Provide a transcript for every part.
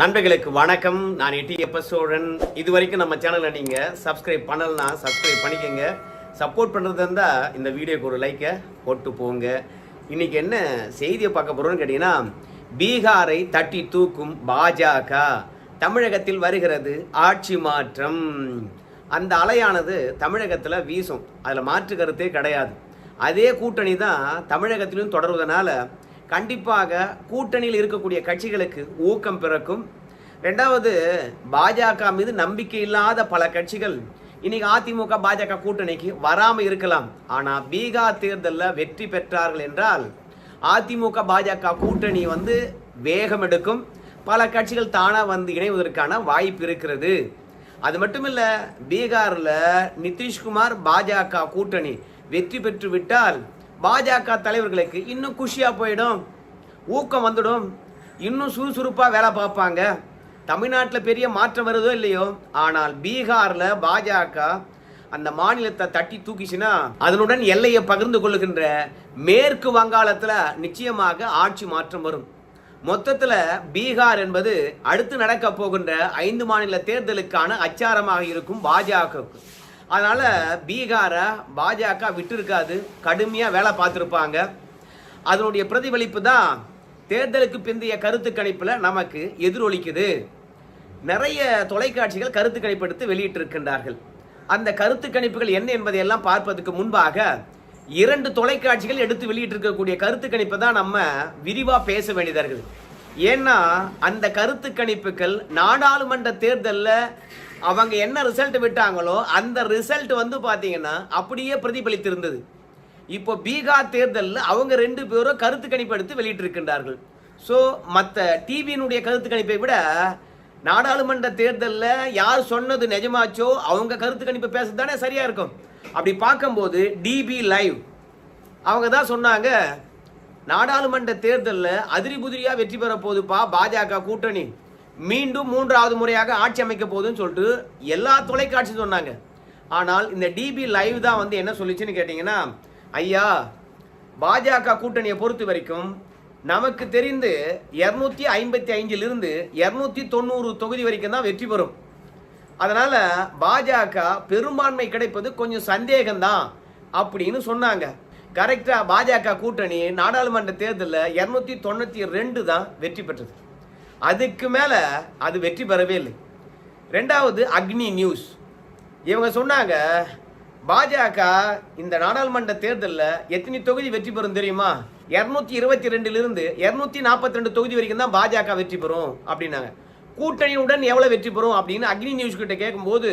நண்பர்களுக்கு வணக்கம். நான் எட்டி எப்ப சோழன் இது வரைக்கும் நம்ம சேனலை நீங்கள் சப்ஸ்கிரைப் பண்ணலனா சப்ஸ்கிரைப் பண்ணிக்கோங்க. சப்போர்ட் பண்ணுறது இருந்தால் இந்த வீடியோக்கு ஒரு லைக்கை போட்டு போங்க. இன்னைக்கு என்ன செய்தியை பார்க்க போகிறோன்னு கேட்டிங்கன்னா பீகாரை தட்டி தூக்கும் பாஜக தமிழகத்தில் வருகிறது ஆட்சி மாற்றம். அந்த அலையானது தமிழகத்தில் வீசும். அதில் மாற்று கருத்தே கிடையாது. அதே கூட்டணி தான் தமிழகத்திலும் தொடர்வதனால கண்டிப்பாக கூட்டணியில் இருக்கக்கூடிய கட்சிகளுக்கு ஊக்கம் பிறக்கும். ரெண்டாவது பாஜக மீது நம்பிக்கை இல்லாத பல கட்சிகள் இன்னைக்கு அதிமுக பாஜக கூட்டணிக்கு வராமல் இருக்கலாம். ஆனால் பீகார் தேர்தலில் வெற்றி பெற்றார்கள் என்றால் அதிமுக பாஜக கூட்டணி வந்து வேகம் எடுக்கும். பல கட்சிகள் தானாக வந்து இணைவதற்கான வாய்ப்பு இருக்கிறது. அது மட்டும் இல்லை பீகாரில் நிதிஷ்குமார் பாஜக கூட்டணி வெற்றி பெற்று விட்டால் பாஜக தலைவர்களுக்கு இன்னும் குஷியாக போயிடும் ஊக்கம் வந்துடும் இன்னும் சுறுசுறுப்பாக வேலை பார்ப்பாங்க. தமிழ்நாட்டில் பெரிய மாற்றம் வருதோ இல்லையோ? ஆனால் பீகாரில் பாஜக அந்த மாநிலத்தை தட்டி தூக்கிச்சுன்னா அதனுடன் எல்லையை பகிர்ந்து கொள்ளுகின்ற மேற்கு வங்காளத்தில் நிச்சயமாக ஆட்சி மாற்றம் வரும். மொத்தத்தில் பீகார் என்பது அடுத்து நடக்க போகின்ற ஐந்து மாநில தேர்தலுக்கான அச்சாரமாக இருக்கும் பாஜகவுக்கு. அதனால் பீகாரை பாஜக விட்டுருக்காது. கடுமையாக வேலை பார்த்துருப்பாங்க. அதனுடைய பிரதிபலிப்பு தான் தேர்தலுக்கு பிந்தைய கருத்து கணிப்பில் நமக்கு எதிரொலிக்குது. நிறைய தொலைக்காட்சிகள் கருத்து கணிப்பு எடுத்து வெளியிட்டிருக்கின்றார்கள். அந்த கருத்து கணிப்புகள் என்ன என்பதையெல்லாம் பார்ப்பதற்கு முன்பாக இரண்டு தொலைக்காட்சிகள் எடுத்து வெளியிட்டிருக்கக்கூடிய கருத்து கணிப்பை தான் நம்ம விரிவாக பேச வேண்டியதார்கள் இருக்குது. ஏன்னா அந்த கருத்து கணிப்புகள் நாடாளுமன்ற தேர்தலில் அவங்க என்ன ரிசல்ட் விட்டாங்களோ அந்த ரிசல்ட் வந்து பார்த்தீங்கன்னா அப்படியே பிரதிபலித்திருந்தது. இப்போ பீகார் தேர்தலில் அவங்க ரெண்டு பேரும் கருத்து கணிப்பு எடுத்து வெளியிட்டிருக்கின்றார்கள். ஸோ மற்ற டிவியினுடைய கருத்து கணிப்பை விட நாடாளுமன்ற தேர்தலில் யார் சொன்னது நிஜமாச்சோ அவங்க கருத்து கணிப்பு பேசுறது தானே சரியாக இருக்கும். அப்படி பார்க்கும்போது டிபி லைவ் அவங்க தான் சொன்னாங்க நாடாளுமன்ற தேர்தலில் அதிரி புதிரியாக வெற்றி பெற போகுதுப்பா பாஜக கூட்டணி. மீண்டும் மூன்றாவது முறையாக ஆட்சி அமைக்க போகுதுன்னு சொல்லிட்டு எல்லா தொலைக்காட்சியும் சொன்னாங்க. ஆனால் இந்த டிபி லைவ் தான் வந்து என்ன சொல்லிச்சுன்னு கேட்டிங்கன்னா ஐயா பாஜக கூட்டணியை பொறுத்த வரைக்கும் நமக்கு தெரிந்து இரநூத்தி ஐம்பத்தி ஐந்திலிருந்து இரநூத்தி தொண்ணூறு தொகுதி வரைக்கும் தான் வெற்றி பெறும். அதனால் பாஜக பெரும்பான்மை கிடைப்பது கொஞ்சம் சந்தேகம்தான் அப்படின்னு சொன்னாங்க. கரெக்டாக பாஜக கூட்டணி நாடாளுமன்ற தேர்தலில் இரநூத்தி தொண்ணூற்றி ரெண்டு தான் வெற்றி பெற்றது. அதுக்கு மேலே அது வெற்றி பெறவே இல்லை. ரெண்டாவது அக்னி நியூஸ் இவங்க சொன்னாங்க பாஜக இந்த நாடாளுமன்ற தேர்தலில் எத்தனை தொகுதி வெற்றி பெறும் தெரியுமா? இரநூத்தி இருபத்தி ரெண்டுலேருந்து இரநூத்தி நாற்பத்தி ரெண்டு தொகுதி வரைக்கும் தான் பாஜக வெற்றி பெறும் அப்படின்னாங்க. கூட்டணியுடன் எவ்வளோ வெற்றி பெறும் அப்படின்னு அக்னி நியூஸ் கிட்ட கேட்கும்போது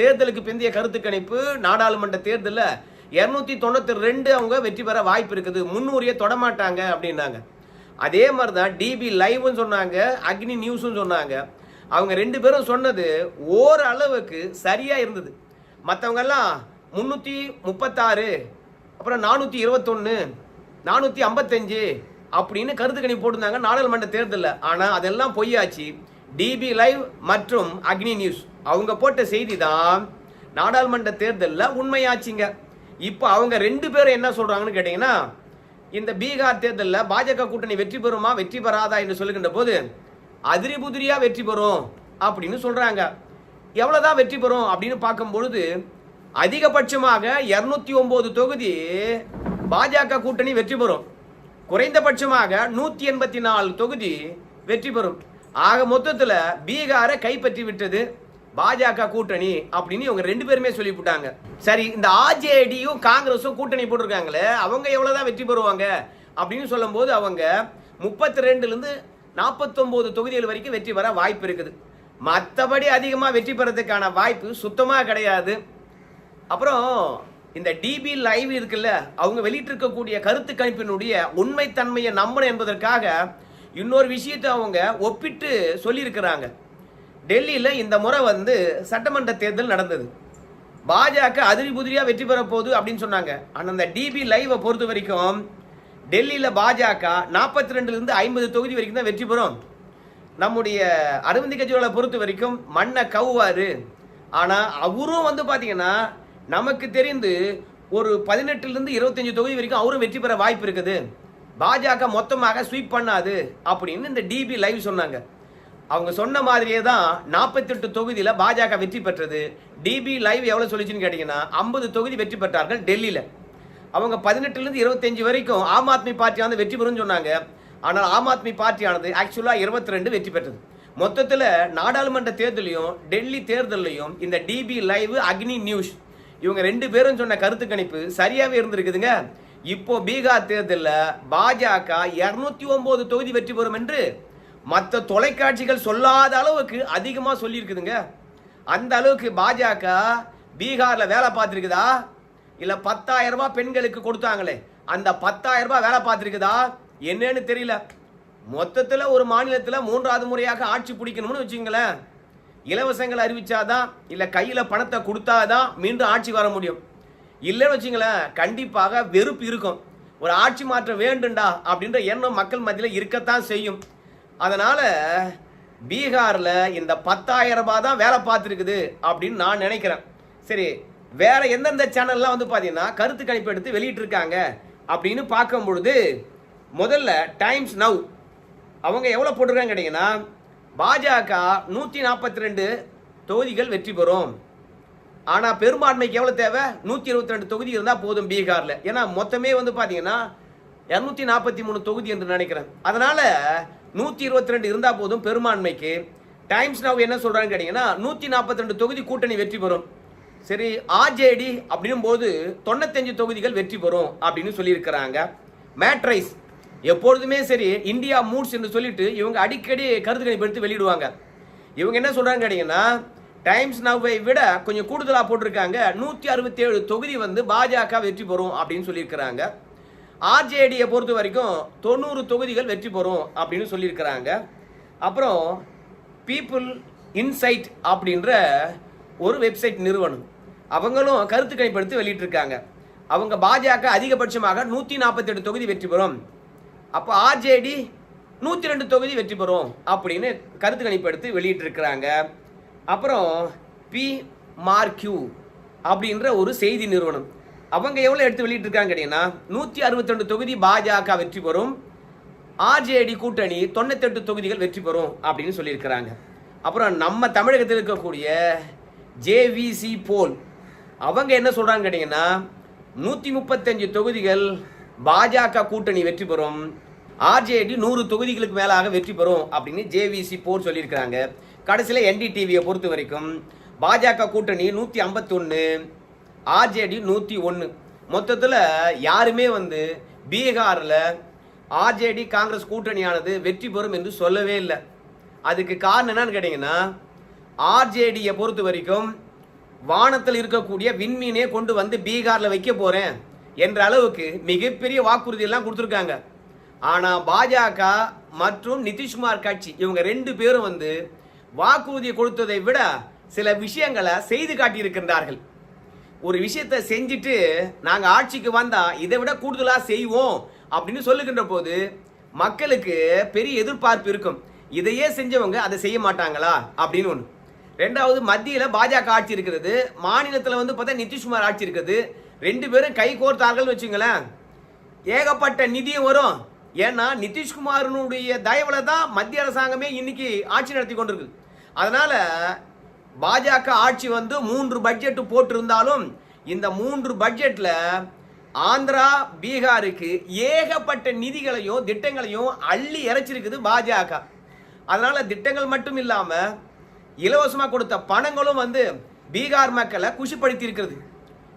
தேர்தலுக்கு பிந்தைய கருத்து கணிப்பு நாடாளுமன்ற தேர்தலில் இரநூத்தி தொண்ணூத்தி ரெண்டு அவங்க வெற்றி பெற வாய்ப்பு இருக்குது. முன்னூறிய தொடமாட்டாங்க அப்படின்னாங்க. அதே மாதிரி தான் டிபி லைவ்னு சொன்னாங்க அக்னி நியூஸும் சொன்னாங்க. அவங்க ரெண்டு பேரும் சொன்னது ஓரளவுக்கு சரியாக இருந்தது. மற்றவங்கெல்லாம் முந்நூற்றி முப்பத்தாறு அப்புறம் நானூற்றி இருபத்தொன்று நானூற்றி ஐம்பத்தஞ்சு அப்படின்னு கருத்து கணிப்பு போட்டிருந்தாங்க நாடாளுமன்ற தேர்தலில். ஆனால் அதெல்லாம் பொய்யாச்சு. டிபி லைவ் மற்றும் அக்னி நியூஸ் அவங்க போட்ட செய்தி தான் நாடாளுமன்ற தேர்தலில் உண்மையாச்சுங்க. இப்போ அவங்க ரெண்டு பேரும் என்ன சொல்கிறாங்கன்னு கேட்டிங்கன்னா இந்த பீகார் தேர்தலில் பாஜக கூட்டணி வெற்றி பெறுமா வெற்றி பெறாதா என்று சொல்லுகின்ற போது அதிரி புதிரியா வெற்றி பெறும் அப்படின்னு சொல்றாங்க. எவ்வளவுதான் வெற்றி பெறும் அப்படின்னு பார்க்கும் பொழுது அதிகபட்சமாக இருநூத்தி ஒன்பது தொகுதி பாஜக கூட்டணி வெற்றி பெறும். குறைந்தபட்சமாக நூத்தி எண்பத்தி நாலு தொகுதி வெற்றி பெறும். ஆக மொத்தத்தில் பீகாரை கைப்பற்றி விட்டது பாஜக கூட்டணி அப்படின்னு இவங்க ரெண்டு பேருமே சொல்லிவிட்டாங்க. சரி இந்த ஆர்ஜேடியும் காங்கிரஸும் கூட்டணி போட்டிருக்காங்களே அவங்க எவ்வளவுதான் வெற்றி பெறுவாங்க அப்படின்னு சொல்லும்போது அவங்க முப்பத்தி ரெண்டுலேருந்து நாற்பத்தொம்போது தொகுதிகள் வரைக்கும் வெற்றி பெற வாய்ப்பு இருக்குது. மற்றபடி அதிகமாக வெற்றி பெறதுக்கான வாய்ப்பு சுத்தமாக கிடையாது. அப்புறம் இந்த டிபி லைவ் இருக்குல்ல அவங்க வெளியிட்டிருக்கக்கூடிய கருத்து கணிப்பினுடைய உண்மைத்தன்மையை நம்பணும் என்பதற்காக இன்னொரு விஷயத்தை அவங்க ஒப்பிட்டு சொல்லியிருக்கிறாங்க. டெல்லியில் இந்த முறை வந்து சட்டமன்ற தேர்தல் நடந்தது. பாஜக அதிரி புதிரியாக வெற்றி பெற போகுது அப்படின்னு சொன்னாங்க. ஆனால் அந்த டிபி லைவை பொறுத்த வரைக்கும் டெல்லியில் பாஜக நாற்பத்தி ரெண்டுலேருந்து ஐம்பது தொகுதி வரைக்கும் தான் வெற்றி பெறும். நம்முடைய அரவிந்த் கெஜ்ரிவாலை பொறுத்த வரைக்கும் மண்ணை கவுவார் ஆனால் அவரும் வந்து பார்த்தீங்கன்னா நமக்கு தெரிந்து ஒரு பதினெட்டுலேருந்து இருபத்தஞ்சு தொகுதி வரைக்கும் அவரும் வெற்றி பெற வாய்ப்பு இருக்குது. பாஜக மொத்தமாக ஸ்வீப் பண்ணாது அப்படின்னு இந்த டிபி லைவ் சொன்னாங்க. அவங்க சொன்ன மாதிரியே தான் நாற்பத்தெட்டு தொகுதியில் பாஜக வெற்றி பெற்றது. டிபி லைவ் எவ்வளோ சொல்லிச்சுன்னு கேட்டிங்கன்னா ஐம்பது தொகுதி வெற்றி பெற்றார்கள் டெல்லியில். அவங்க பதினெட்டுலேருந்து இருபத்தஞ்சு வரைக்கும் ஆம் ஆத்மி பார்ட்டியானது வந்து வெற்றி பெறும்னு சொன்னாங்க. ஆனால் ஆம் ஆத்மி பார்ட்டியானது ஆக்சுவலாக இருபத்தி ரெண்டு வெற்றி பெற்றது. மொத்தத்தில் நாடாளுமன்ற தேர்தலையும் டெல்லி தேர்தலையும் இந்த டிபி லைவ் அக்னி நியூஸ் இவங்க ரெண்டு பேரும் சொன்ன கருத்து கணிப்பு சரியாகவே இருந்திருக்குதுங்க. இப்போ பீகார் தேர்தலில் பாஜக இரநூத்தி ஒன்பது தொகுதி வெற்றி பெறும் என்று மற்ற தொலைக்காட்சிகள் சொல்லாத அளவுக்கு அதிகமாக சொல்லியிருக்குதுங்க. அந்த அளவுக்கு பாஜக பீகாரில் வேலை பார்த்துருக்குதா? இல்லை பத்தாயிரம் ரூபாய் பெண்களுக்கு கொடுத்தாங்களே அந்த பத்தாயிரம் ரூபாய் வேலை பார்த்துருக்குதா? என்னன்னு தெரியல. மொத்தத்தில் ஒரு மாநிலத்தில் மூன்றாவது முறையாக ஆட்சி பிடிக்கணும்னு வச்சுங்களேன். இலவசங்கள் அறிவிச்சாதான் இல்லை கையில் பணத்தை கொடுத்தாதான் மீண்டும் ஆட்சி வர முடியும். இல்லைன்னு வச்சுங்களேன் கண்டிப்பாக வெறுப்பு இருக்கும். ஒரு ஆட்சி மாற்றம் வேண்டுண்டா அப்படின்ற எண்ணம் மக்கள் மத்தியில் இருக்கத்தான் செய்யும். அதனால் பீகாரில் இந்த பத்தாயிரம் ரூபாய் தான் வேலை பார்த்துருக்குது அப்படின்னு நான் நினைக்கிறேன். சரி வேறு எந்தெந்த சேனல்லாம் வந்து பார்த்தீங்கன்னா கருத்து கணிப்பு எடுத்து வெளியிட்டிருக்காங்க அப்படின்னு பார்க்கும் பொழுது முதல்ல டைம்ஸ் நவ் அவங்க எவ்வளோ போட்டிருக்காங்கன்னு கேட்டிங்கன்னா பாஜக நூற்றி நாற்பத்தி ரெண்டு தொகுதிகள் வெற்றி பெறும். ஆனால் பெரும்பான்மைக்கு எவ்வளோ தேவை? நூற்றி இருபத்தி ரெண்டு தொகுதி இருந்தால் போதும் பீகாரில். ஏன்னா மொத்தமே வந்து பார்த்தீங்கன்னா இரநூத்தி நாற்பத்தி மூணு தொகுதி என்று நினைக்கிறேன். அதனால் நூற்றி இருபத்தி ரெண்டு இருந்தால் போதும் பெரும்பான்மைக்கு. டைம்ஸ் நவ் என்ன சொல்கிறான்னு கேட்டிங்கன்னா நூற்றி நாற்பத்தி ரெண்டு தொகுதி கூட்டணி வெற்றி பெறும். சரி ஆர்ஜேடி அப்படின்னும் போது தொண்ணூத்தஞ்சு தொகுதிகள் வெற்றி பெறும் அப்படின்னு சொல்லியிருக்கிறாங்க. மேட்ரைஸ் எப்பொழுதுமே சரி இந்தியா மூட்ஸ் என்று சொல்லிட்டு இவங்க அடிக்கடி கருத்து கணிப்பெடுத்து வெளியிடுவாங்க. இவங்க என்ன சொல்கிறாங்கன்னு கேட்டிங்கன்னா டைம்ஸ் நவ்வை விட கொஞ்சம் கூடுதலாக போட்டிருக்காங்க. நூற்றி அறுபத்தேழு தொகுதி வந்து பாஜக வெற்றி பெறும் அப்படின்னு சொல்லியிருக்கிறாங்க. ஆர்ஜேடியை பொறுத்த வரைக்கும் தொண்ணூறு தொகுதிகள் வெற்றி பெறும் அப்படின்னு சொல்லியிருக்கிறாங்க. அப்புறம் பீப்புள் இன்சைட் அப்படின்ற ஒரு வெப்சைட் நிறுவனம். அவங்களும் கருத்து கணிப்படுத்தி வெளியிட்டிருக்காங்க. அவங்க பாஜக அதிகபட்சமாக நூற்றி நாற்பத்தெட்டு தொகுதி வெற்றி பெறும். அப்போ ஆர்ஜேடி நூற்றி ரெண்டு தொகுதி வெற்றி பெறும் அப்படின்னு கருத்து கணிப்பு எடுத்து வெளியிட்டிருக்கிறாங்க. அப்புறம் பி மார்க்யூ அப்படின்ற ஒரு செய்தி நிறுவனம். அவங்க எவ்வளோ எடுத்து வெளியிட்டிருக்காங்க கேட்டிங்கன்னா நூற்றி அறுபத்தி தொகுதி பாஜக வெற்றி பெறும். ஆர்ஜேடி கூட்டணி தொண்ணூத்தெட்டு தொகுதிகள் வெற்றி பெறும் அப்படின்னு சொல்லியிருக்கிறாங்க. அப்புறம் நம்ம தமிழகத்தில் இருக்கக்கூடிய ஜேவிசி போல் அவங்க என்ன சொல்கிறாங்க கேட்டிங்கன்னா நூற்றி முப்பத்தஞ்சு தொகுதிகள் பாஜக கூட்டணி வெற்றி பெறும். ஆர்ஜேடி நூறு தொகுதிகளுக்கு மேலாக வெற்றி பெறும் அப்படின்னு ஜேவிசி போர் சொல்லியிருக்கிறாங்க. கடைசியில் என்டிடிவியை பொறுத்த வரைக்கும் பாஜக கூட்டணி நூற்றி ஐம்பத்தொன்று ஆர்ஜேடி நூற்றி ஒன்று மொத்தத்தில் யாருமே வந்து பீகாரில் ஆர்ஜேடி காங்கிரஸ் கூட்டணியானது வெற்றி பெறும் என்று சொல்லவே இல்லை. அதுக்கு காரணம் என்னன்னு கேட்டிங்கன்னா ஆர்ஜேடியை பொறுத்த வரைக்கும் வானத்தில் இருக்கக்கூடிய விண்மீனே கொண்டு வந்து பீகாரில் வைக்க போகிறேன் என்ற அளவுக்கு மிகப்பெரிய வாக்குறுதியெல்லாம் கொடுத்துருக்காங்க. ஆனால் பாஜக மற்றும் நிதிஷ்குமார் கட்சி இவங்க ரெண்டு பேரும் வந்து வாக்குறுதியை கொடுத்ததை விட சில விஷயங்களை செய்து காட்டியிருக்கின்றார்கள். ஒரு விஷயத்தை செஞ்சுட்டு நாங்கள் ஆட்சிக்கு வந்தால் இதை விட கூடுதலாக செய்வோம் அப்படின்னு சொல்லுகின்ற போது மக்களுக்கு பெரிய எதிர்பார்ப்பு இருக்கும். இதையே செஞ்சவங்க அதை செய்ய மாட்டாங்களா? அப்படின்னு ஒன்று ரெண்டாவது மத்தியில் பாஜக ஆட்சி இருக்கிறது. மாநிலத்தில் வந்து பார்த்தா நிதிஷ்குமார் ஆட்சி இருக்குது. ரெண்டு பேரும் கை கோர்த்தார்கள் வச்சுங்களேன். ஏகப்பட்ட நிதியும் வரும். ஏன்னா நிதிஷ்குமாரனுடைய தயவில் தான் மத்திய அரசாங்கமே இன்னைக்கு ஆட்சி நடத்தி கொண்டிருக்கு. அதனால பாஜக ஆட்சி வந்து மூன்று பட்ஜெட் போட்டிருந்தாலும் இந்த மூன்று பட்ஜெட்டில் ஆந்திரா பீகாருக்கு ஏகப்பட்ட நிதிகளையும் திட்டங்களையும் அள்ளி இறைச்சிருக்குது பாஜக. அதனால் திட்டங்கள் மட்டும் இல்லாமல் இலவசமாக கொடுத்த பணங்களும் வந்து பீகார் மக்களை குஷிப்படுத்தி இருக்கிறது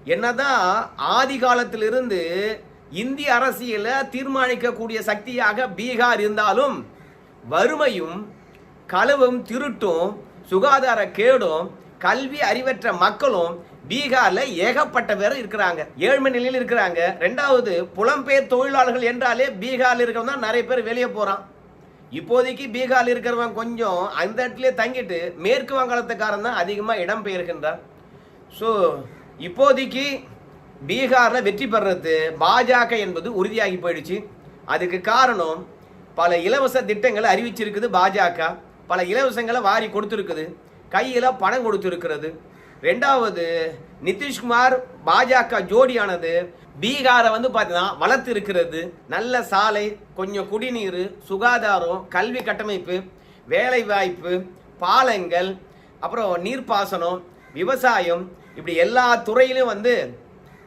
என்னதான் ஆதி காலத்திலிருந்து இந்திய அரசியலை தீர்மானிக்கக்கூடிய சக்தியாக பீகார் இருந்தாலும் வறுமையும் களவும் திருட்டும் சுகாதார கேடும் கல்வி அறிவற்ற மக்களும் பீகார்ல ஏகப்பட்ட பேர் இருக்கிறாங்க. ஏழ்மை நிலையில் இருக்கிறாங்க. ரெண்டாவது புலம்பெயர் தொழிலாளர்கள் என்றாலே பீகார்ல இருக்கிறவங்க தான் நிறைய பேர் வெளியே போறான். இப்போதைக்கு பீகார்ல இருக்கிறவன் கொஞ்சம் அந்த இடத்துல தங்கிட்டு மேற்கு வங்காளத்துக்காரன் தான் அதிகமாக இடம் பெயர்கின்றான் ஸோ இப்போதைக்கு பீகாரில் வெற்றி பெறது பாஜக என்பது உறுதியாகி போயிடுச்சு. அதுக்கு காரணம் பல இலவச திட்டங்களை அறிவிச்சிருக்குது பாஜக. பல இலவசங்களை வாரி கொடுத்துருக்குது. கையில் பணம் கொடுத்துருக்கிறது. ரெண்டாவது நிதிஷ்குமார் பாஜக ஜோடியானது பீகாரை வந்து பார்த்தீங்கன்னா வளர்த்து இருக்கிறது நல்ல சாலை கொஞ்சம் குடிநீர் சுகாதாரம் கல்வி கட்டமைப்பு வேலை வாய்ப்பு பாலங்கள் அப்புறம் நீர்ப்பாசனம் விவசாயம் இப்படி எல்லா துறையிலும் வந்து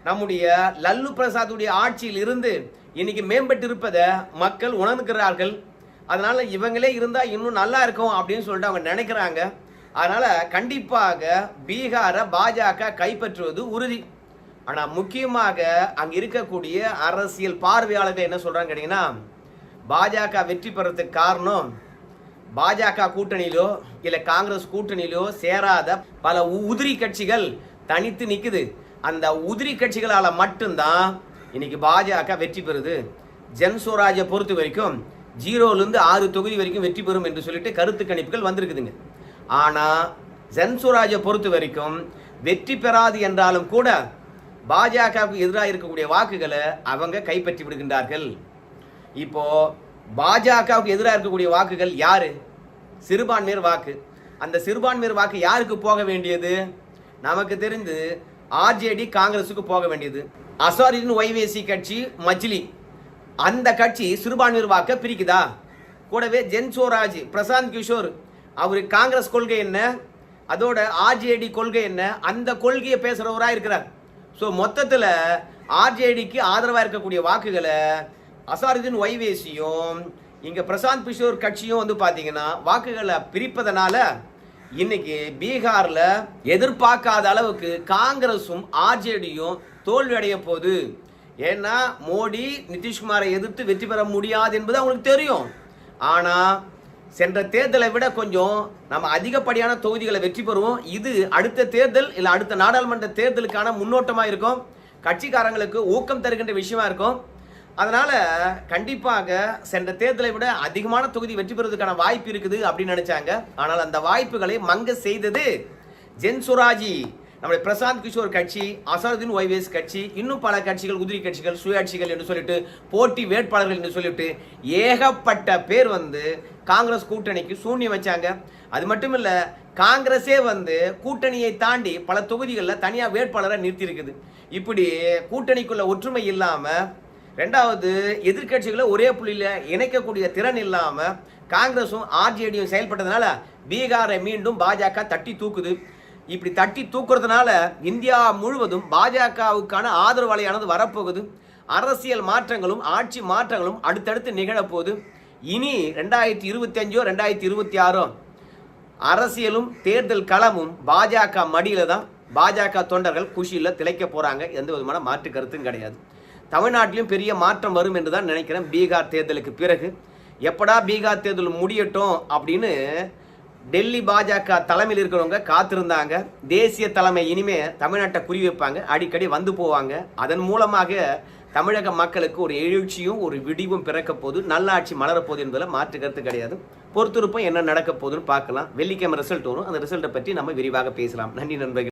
நம்முடைய லல்லு பிரசாத்துடைய ஆட்சியில் இருந்து இன்னைக்கு மேம்பட்டு இருப்பதை மக்கள் உணர்ந்துக்கிறார்கள். அதனால இவங்களே இருந்தா இன்னும் நல்லா இருக்கும் அப்படின்னு சொல்லிட்டு அவங்க நினைக்கிறாங்க. அதனால கண்டிப்பாக பீகாரை பாஜக கைப்பற்றுவது உறுதி. ஆனா முக்கியமாக அங்க இருக்கக்கூடிய அரசியல் பார்வையாளர்கள் என்ன சொல்றாங்க கேட்டீங்கன்னா பாஜக வெற்றி பெறதுக்கு காரணம் பாஜக கூட்டணியிலோ இல்ல காங்கிரஸ் கூட்டணியிலோ சேராத பல உதிரி கட்சிகள் தனித்து நிக்குது. அந்த உதிரி கட்சிகளால மட்டும்தான் இன்னைக்கு பாஜக வெற்றி பெறுது. ஜென் சுவராஜை பொறுத்த வரைக்கும் ஜீரோலேருந்து ஆறு தொகுதி வரைக்கும் வெற்றி பெறும் என்று சொல்லிட்டு கருத்து கணிப்புகள் வந்திருக்குதுங்க. ஆனால் ஜன்சுராஜை பொறுத்த வரைக்கும் வெற்றி பெறாது என்றாலும் கூட பாஜகவுக்கு எதிராக இருக்கக்கூடிய வாக்குகளை அவங்க கைப்பற்றி விடுகின்றார்கள். இப்போ பாஜகவுக்கு எதிராக இருக்கக்கூடிய வாக்குகள் யாரு? சிறுபான்மையர் வாக்கு. அந்த சிறுபான்மையர் வாக்கு யாருக்கு போக வேண்டியது? நமக்கு தெரிந்து ஆர்ஜேடி காங்கிரஸுக்கு போக வேண்டியது. அசாரின் ஒய்வேசி கட்சி மஜ்லி. அந்த கட்சி சிறுபான்மையர் வாக்க பிரிக்குதா? கூடவே ஜென் சோராஜ் பிரசாந்த் கிஷோர் அவர் காங்கிரஸ் கொள்கை என்ன? அதோட ஆர்ஜேடி கொள்கை என்ன? அந்த கொள்கையை பேசுகிறவராக இருக்கிறார். ஸோ மொத்தத்தில் ஆர்ஜேடிக்கு ஆதரவாக இருக்கக்கூடிய வாக்குகளை அசாருதீன் வைவேசியும் இங்கே பிரசாந்த் கிஷோர் கட்சியும் வந்து பார்த்தீங்கன்னா வாக்குகளை பிரிப்பதனால இன்னைக்கு பீகாரில் எதிர்பார்க்காத அளவுக்கு காங்கிரஸும் ஆர்ஜேடியும் தோல்வி அடைய போகுது. ஏன்னா மோடி நிதிஷ்குமாரை எதிர்த்து வெற்றி பெற முடியாது என்பது அவங்களுக்கு தெரியும். ஆனால் சென்ற தேர்தலை விட கொஞ்சம் நம்ம அதிகப்படியான தொகுதிகளை வெற்றி பெறுவோம். இது அடுத்த தேர்தல் இல்லை அடுத்த நாடாளுமன்ற தேர்தலுக்கான முன்னோட்டமாக இருக்கும். கட்சிக்காரங்களுக்கு ஊக்கம் தருகின்ற விஷயமா இருக்கும். அதனால் கண்டிப்பாக சென்ற தேர்தலை விட அதிகமான தொகுதி வெற்றி பெறுவதற்கான வாய்ப்பு இருக்குது அப்படின்னு நினைச்சாங்க. ஆனால் அந்த வாய்ப்புகளை மங்க செய்தது ஜென் சுராஜி நம்முடைய பிரசாந்த் கிஷோர் கட்சி அசருதீன் ஒய்வேஸ் கட்சி இன்னும் பல கட்சிகள் உதிரி கட்சிகள் சுயாட்சிகள் என்று சொல்லிட்டு போட்டி வேட்பாளர்கள் என்று சொல்லிட்டு ஏகப்பட்ட பேர் வந்து காங்கிரஸ் கூட்டணிக்கு சூன்யம் வச்சாங்க. அது மட்டும் இல்லை காங்கிரஸே வந்து கூட்டணியை தாண்டி பல தொகுதிகளில் தனியாக வேட்பாளரை நிறுத்தியிருக்குது. இப்படி கூட்டணிக்குள்ள ஒற்றுமை இல்லாமல் ரெண்டாவது எதிர்க்கட்சிகளை ஒரே புள்ளியில் இணைக்கக்கூடிய திறன் இல்லாமல் காங்கிரஸும் ஆர்ஜேடியும் செயல்பட்டதுனால பீகாரை மீண்டும் பாஜக தட்டி தூக்குது. இப்படி தட்டி தூக்குறதுனால இந்தியா முழுவதும் பாஜகவுக்கான ஆதரவலையானது வரப்போகுது. அரசியல் மாற்றங்களும் ஆட்சி மாற்றங்களும் அடுத்தடுத்து நிகழப்போகுது. இனி ரெண்டாயிரத்தி இருபத்தி அஞ்சோ ரெண்டாயிரத்தி இருபத்தி ஆறோ அரசியலும் தேர்தல் களமும் பாஜக மடியில் தான் பாஜக தொண்டர்கள் குஷியில் திளைக்க போகிறாங்க எந்த விதமான மாற்று கருத்தும் கிடையாது. தமிழ்நாட்டிலும் பெரிய மாற்றம் வரும் என்று தான் நினைக்கிறேன். பீகார் தேர்தலுக்கு பிறகு. எப்படா பீகார் தேர்தல் முடியட்டும் அப்படின்னு டெல்லி பாஜக தலைமையில் இருக்கிறவங்க காத்திருந்தாங்க. தேசிய தலைமை இனிமே தமிழ்நாட்டை குறி வைப்பாங்க அடிக்கடி வந்து போவாங்க. அதன் மூலமாக தமிழக மக்களுக்கு ஒரு எழுச்சியும் ஒரு விடிவும் பிறக்க போது நல்லாட்சி மலரப்போது என்பதில் மாற்று கருத்து கிடையாது. பொறுத்திருப்போம் என்ன நடக்க போகுதுன்னு பார்க்கலாம். வெள்ளிக்கிழமை ரிசல்ட் வரும். அந்த ரிசல்ட்டை பற்றி நம்ம விரிவாக பேசலாம். நன்றி நண்பர்கள்.